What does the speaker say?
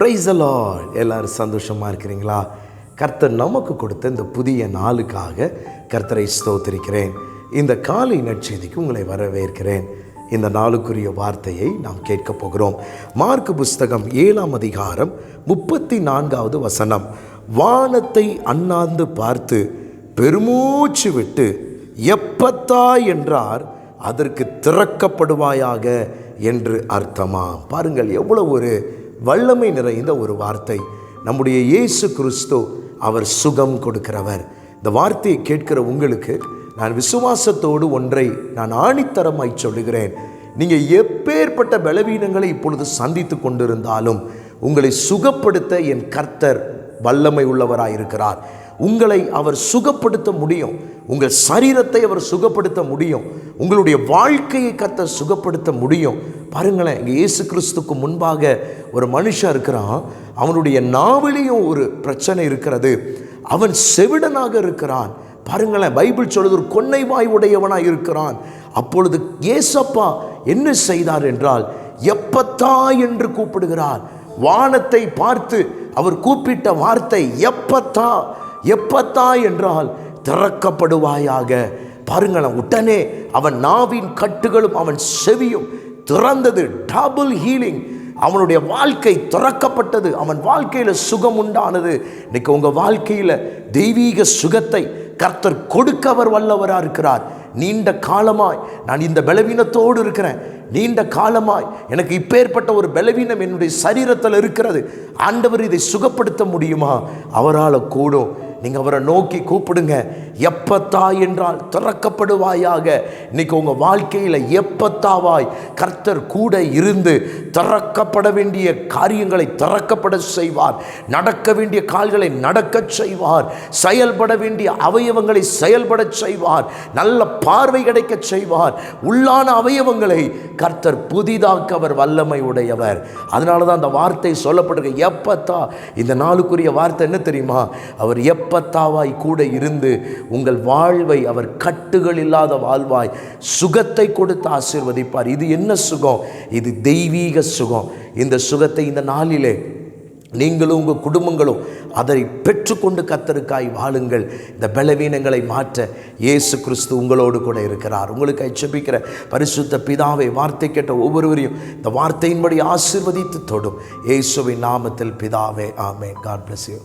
Price Lord எல்லோரும் சந்தோஷமாக இருக்கிறீங்களா? கர்த்தர் நமக்கு கொடுத்த இந்த புதிய நாளுக்காக கர்த்தரை ஸ்தோத்திரிக்கிறேன். இந்த காலை நற்செய்திக்கு உங்களை வரவேற்கிறேன். இந்த நாளுக்குரிய வார்த்தையை நாம் கேட்கப் போகிறோம். மார்க் புஸ்தகம் ஏழாம் அதிகாரம் முப்பத்தி நான்காவது வசனம். வானத்தை அண்ணாந்து பார்த்து பெருமூச்சு விட்டு எப்பத்தா என்றார் அதற்கு திறக்கப்படுவாயாக என்று அர்த்தமா? பாருங்கள் எவ்வளோ ஒரு வல்லமை நிறைந்த ஒரு வார்த்தை. நம்முடைய இயேசு கிறிஸ்து அவர் சுகம் கொடுக்கிறவர். இந்த வார்த்தையை கேட்கிற உங்களுக்கு நான் விசுவாசத்தோடு ஒன்றை நான் ஆணித்தரமாய் சொல்லுகிறேன். நீங்கள் எப்பேற்பட்ட பலவீனங்களை இப்பொழுது சந்தித்து கொண்டிருந்தாலும் உங்களை சுகப்படுத்த என் கர்த்தர் வல்லமை உள்ளவராக இருக்கிறார் உங்களை அவர் சுகப்படுத்த முடியும். உங்கள் சரீரத்தை அவர் சுகப்படுத்த முடியும். உங்களுடைய வாழ்க்கையை கத்த சுகப்படுத்த முடியும். பாருங்களேன் இங்கே இயேசு கிறிஸ்துக்கு முன்பாக ஒரு மனுஷன் இருக்கிறான். அவனுடைய நாவிலையும் ஒரு பிரச்சனை இருக்கிறது. அவன் செவிடனாக இருக்கிறான். பாருங்களேன் பைபிள் சொல்வது ஒரு கொன்னை வாய் உடையவனாக இருக்கிறான். அப்பொழுது ஏசப்பா என்ன செய்தார் என்றால் எப்பத்தா என்று கூப்பிடுகிறார். வானத்தை பார்த்து அவர் கூப்பிட்ட வார்த்தை எப்பத்தா எப்பத்தா என்றால் திறக்கப்படுவாயாக. பாருங்களேன் உடனே அவன் நாவின் கட்டுகளும் அவன் செவியும் திறந்தது டபுள் ஹீலிங் அவனுடைய வாழ்க்கை திறக்கப்பட்டது அவன் வாழ்க்கையில் சுகம் உண்டானது. இன்னைக்கு உங்கள் வாழ்க்கையில் தெய்வீக சுகத்தை கர்த்தர் கொடுக்கவர் வல்லவராக இருக்கிறார். நீண்ட காலமாய் நான் இந்த பலவீனத்தோடு இருக்கிறேன். நீண்ட காலமாய் எனக்கு இப்பேற்பட்ட ஒரு பலவீனம் என்னுடைய சரீரத்தில் இருக்கிறது. ஆண்டவர் இதை சுகப்படுத்த முடியுமா? அவரால் கூடும். நீங்கள் அவரை நோக்கி கூப்பிடுங்க. எப்பத்தா என்றால் திறக்கப்படுவாயாக. இன்னைக்கு உங்கள் வாழ்க்கையில் எப்பத்தாவாய் கர்த்தர் கூட இருந்து திறக்கப்பட வேண்டிய காரியங்களை திறக்கப்பட செய்வார். நடக்க வேண்டிய கால்களை நடக்கச் செய்வார். செயல்பட வேண்டிய அவயவங்களை செயல்பட செய்வார். நல்ல பார்வை கிடைக்கச் செய்வார். உள்ளான அவயவங்களை கர்த்தர் புதிதாக்க அவர் வல்லமை உடையவர். அதனால தான் அந்த வார்த்தை சொல்லப்படுகிற எப்பத்தா இந்த நாளுக்குரிய வார்த்தை என்ன தெரியுமா? அவர் எப்பத்தாவாய் கூட இருந்து உங்கள் வாழ்வை அவர் கட்டுகள் இல்லாத வாழ்வாய் சுகத்தை கொடுத்து ஆசீர்வதிப்பார். இது என்ன சுகம்? இது தெய்வீக சுகம். இந்த சுகத்தை இந்த நாளிலே நீங்களும் உங்கள் குடும்பங்களும் அதை பெற்றுக்கொண்டு கத்தருக்காய் வாழுங்கள். இந்த பலவீனங்களை மாற்ற இயேசு கிறிஸ்து உங்களோடு கூட இருக்கிறார். உங்களுக்கு எச்சபிக்கிற பரிசுத்த பிதாவை வார்த்தை கேட்ட ஒவ்வொருவரையும் இந்த வார்த்தையின்படி ஆசிர்வதித்து தொடும். இயேசுவின் நாமத்தில் பிதாவே ஆமே காட் பிளஸ் யூ